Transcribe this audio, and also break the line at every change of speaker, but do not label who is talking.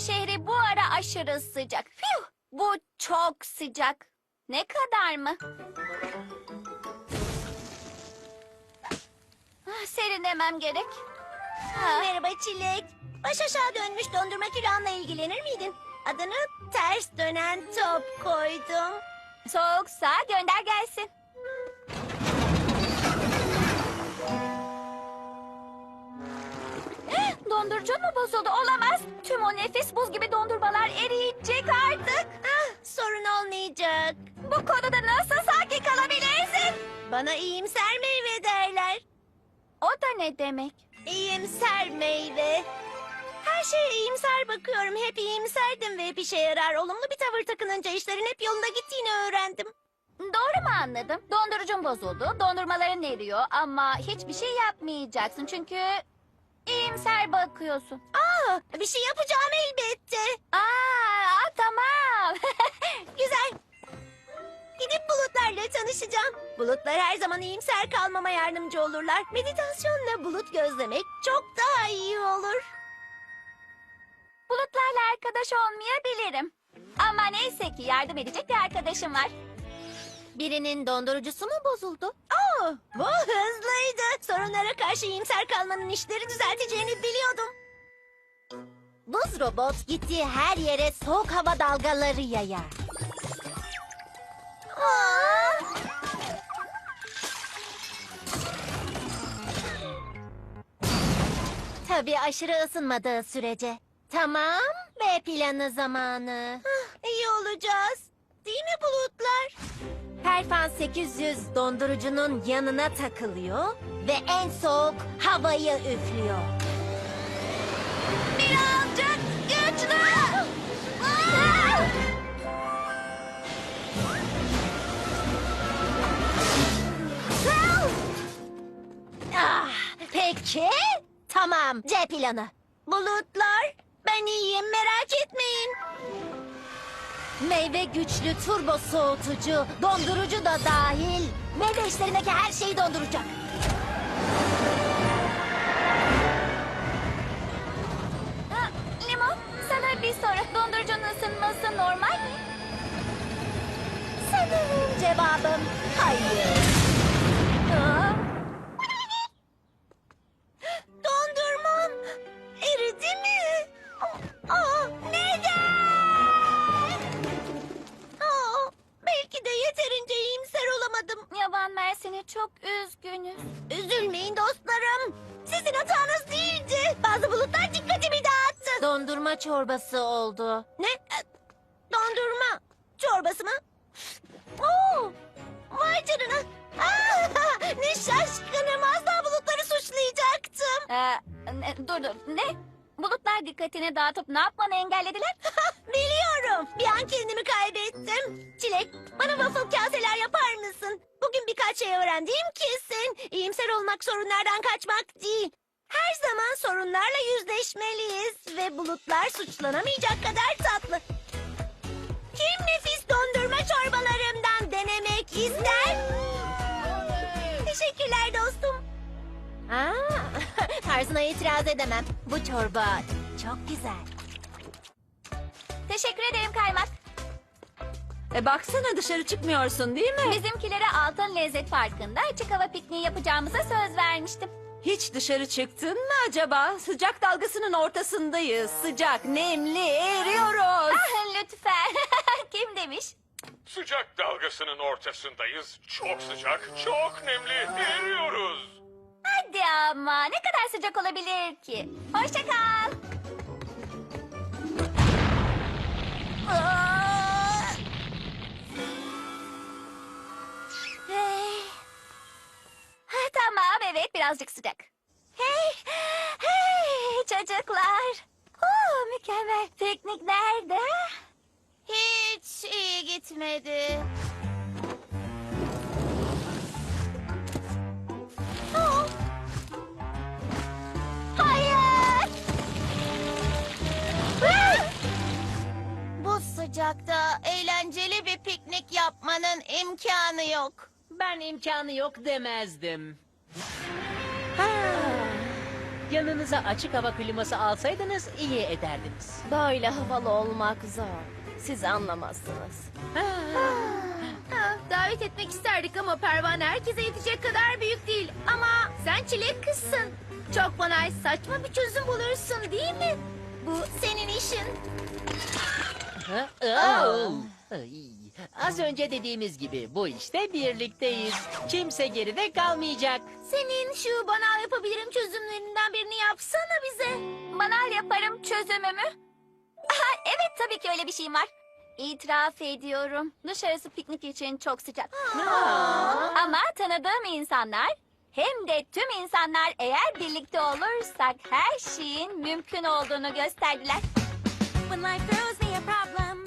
Şehri bu ara aşırı sıcak. Fiu, bu çok sıcak. Ne kadar mı? Ah, Serinlemem gerek. Ah,
Merhaba Çilek. Baş aşağı dönmüş dondurma külahınla ilgilenir miydin? Adını ters dönen top koydum.
soğuksa gönder gelsin. Eh, Dondurucu mu bozuldu? Olamaz. Tüm o nefis buz gibi dondurmalar eriyecek artık.
Ah, sorun olmayacak.
Bu konuda nasıl sakin kalabilirsin?
Bana iyimser meyve derler.
O da ne demek?
İyimser meyve. Her şeye iyimser bakıyorum. Hep iyimserdim ve hep işe yarar. Olumlu bir tavır takınınca işlerin hep yolunda gittiğini öğrendim.
Doğru mu anladım? Dondurucun bozuldu, dondurmaların eriyor ama hiçbir şey yapmayacaksın çünkü iyimser bakıyorsun.
Aa, bir şey yapacağım elbette.
Aa, tamam.
Güzel. Gidip bulutlarla tanışacağım. Bulutlar her zaman iyimser kalmama yardımcı olurlar. Meditasyonla bulut gözlemek çok daha iyi olur.
Bulutlarla arkadaş olmayabilirim. Ama neyse ki yardım edecek bir arkadaşım var.
Birinin dondurucusu mu bozuldu? Aa, bu hızlıydı. Sorunlara karşı iyimser kalmanın işleri düzelteceğini biliyordum. Buz robot gittiği her yere soğuk hava dalgaları yayar. Aa! Tabii aşırı ısınmadığı sürece. Tamam, B planı zamanı. iyi olacağız. Değil mi bulutlar? Perfan 800 dondurucunun yanına takılıyor ve en soğuk havayı üflüyor. Birazcık güçlü. Ah, peki, tamam. C planı. Bulutlar, ben iyiyim merak etmeyin. Meyve güçlü turbo soğutucu, dondurucu da dahil. Meyve işlerindeki her şeyi donduracak.
Limon, sana bir soru. Dondurucunun ısınması normal mi?
Sanırım cevabım hayır.
Aa, mersini çok üzgünüz.
Üzülmeyin dostlarım. Sizin hatanız değildi. Bazı bulutlar dikkatimi dağıttı. Dondurma çorbası oldu. Ne? E, Dondurma çorbası mı? Oo, vay canına. Aa, ne şaşkınım. Asla bulutları suçlayacaktım.
Ee, ne- dur dur, ne? Bulutlar dikkatini dağıtıp ne yapmanı engellediler?
Biliyorum. Bir an kendimi kaybettim. Çilek, bana waffle kaseler yapar mısın? Birkaç şey öğrendiğim kesin. İyimser olmak sorunlardan kaçmak değil. Her zaman sorunlarla yüzleşmeliyiz ve bulutlar suçlanamayacak kadar tatlı. Kim nefis dondurma çorbalarımdan denemek ister? Teşekkürler dostum. Aa, tarzına itiraz edemem. Bu çorba çok güzel.
Teşekkür ederim kaymak.
E baksana dışarı çıkmıyorsun değil mi?
Bizimkilere altın lezzet farkında açık hava pikniği yapacağımıza söz vermiştim.
Hiç dışarı çıktın mı acaba? Sıcak dalgasının ortasındayız. Sıcak, nemli, eriyoruz.
Ah, lütfen. Kim demiş?
Sıcak dalgasının ortasındayız. Çok sıcak, çok nemli. Eriyoruz.
Hadi ama ne kadar sıcak olabilir ki? Hoşça kal. Evet birazcık sıcak. Hey, hey çocuklar. Oo, mükemmel. Piknik nerede?
Hiç iyi
bitmedi. Aa! Hayır! Bu sıcakta eğlenceli bir piknik yapmanın imkanı yok.
Ben imkanı yok demezdim. Yanınıza açık hava kliması alsaydınız iyi ederdiniz.
Böyle havalı olmak zor. Siz anlamazsınız. davet etmek isterdik ama pervane herkese yetecek kadar büyük değil. Ama sen çilek kızsın. Çok bana ait saçma bir çözüm bulursun değil mi?
Bu senin işin.
Ha? Aa! Ay, Az önce dediğimiz gibi bu işte birlikteyiz. Kimse geride kalmayacak.
Senin şu bana yapabilirim çözümlerinden birini yapsana bize.
Manal yaparım çözümümü. Aha, evet tabii ki öyle bir şeyim var. İtiraf ediyorum. Dışarısı piknik için çok sıcak. Ama tanıdığım insanlar hem de tüm insanlar eğer birlikte olursak her şeyin mümkün olduğunu gösterdiler. When life throws me a problem,